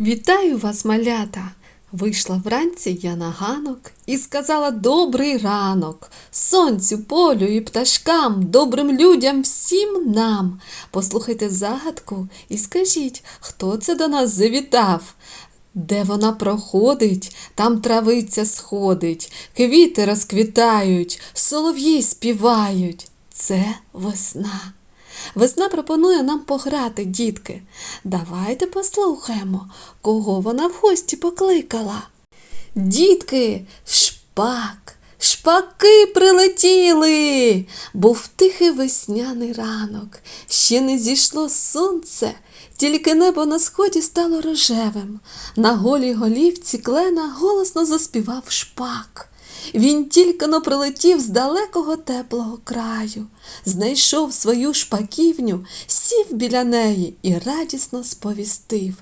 Вітаю вас, малята! Вийшла вранці я на ганок і сказала добрий ранок сонцю, полю і пташкам, добрим людям, всім нам. Послухайте загадку і скажіть, хто це до нас завітав? Де вона проходить, там травиця сходить, квіти розквітають, солов'ї співають. Це весна. Весна пропонує нам пограти, дітки. Давайте послухаємо, кого вона в гості покликала. Дітки, шпак, шпаки прилетіли. Був тихий весняний ранок. Ще не зійшло сонце, тільки небо на сході стало рожевим. На голій голівці клена голосно заспівав шпак. Він тільки но прилетів з далекого теплого краю, знайшов свою шпаківню, сів біля неї і радісно сповістив.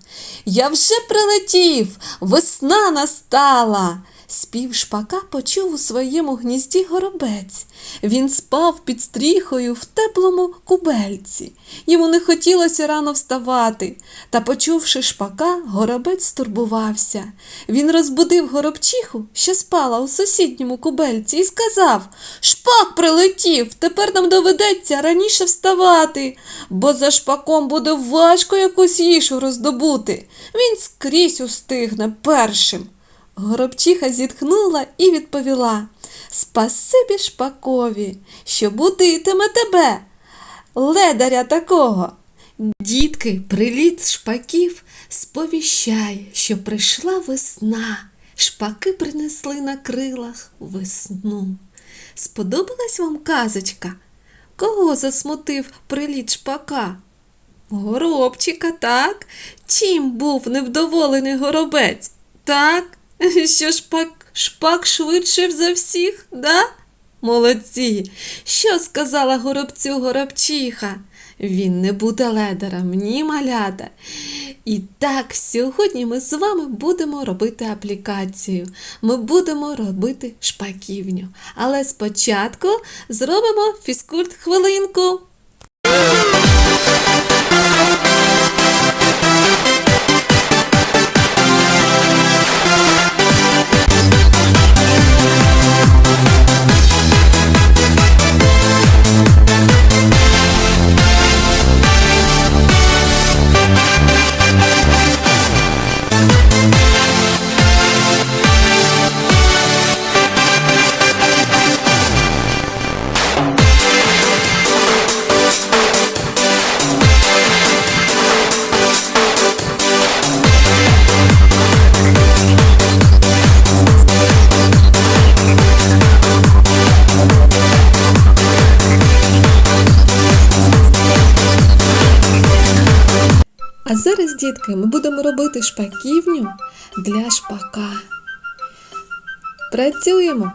Я вже прилетів, весна настала. Спів шпака почув у своєму гнізді горобець. Він спав під стріхою в теплому кубельці. Йому не хотілося рано вставати, та, почувши шпака, горобець стурбувався. Він розбудив горобчиху, що спала у сусідньому кубельці, і сказав Шпак прилетів, тепер нам доведеться раніше вставати, бо за шпаком буде важко якусь їжу роздобути. Він скрізь устигне першим. Горобчиха зітхнула і відповіла Спасибі шпакові, що будитиме тебе, ледаря такого. Дітки, приліт шпаків сповіщай, що прийшла весна. Шпаки принесли на крилах весну. Сподобалась вам казочка? Кого засмутив приліт шпака? Горобчика, так? Чим був невдоволений горобець? Так? Що шпак, шпак швидше за всіх, да? Молодці. Що сказала горобцю горобчиха? Він не буде ледарем, ні малята. І так, сьогодні ми з вами будемо робити аплікацію. Ми будемо робити шпаківню. Але спочатку зробимо фізкульт хвилинку. А зараз, дітки, ми будемо робити шпаківню для шпака. Працюємо.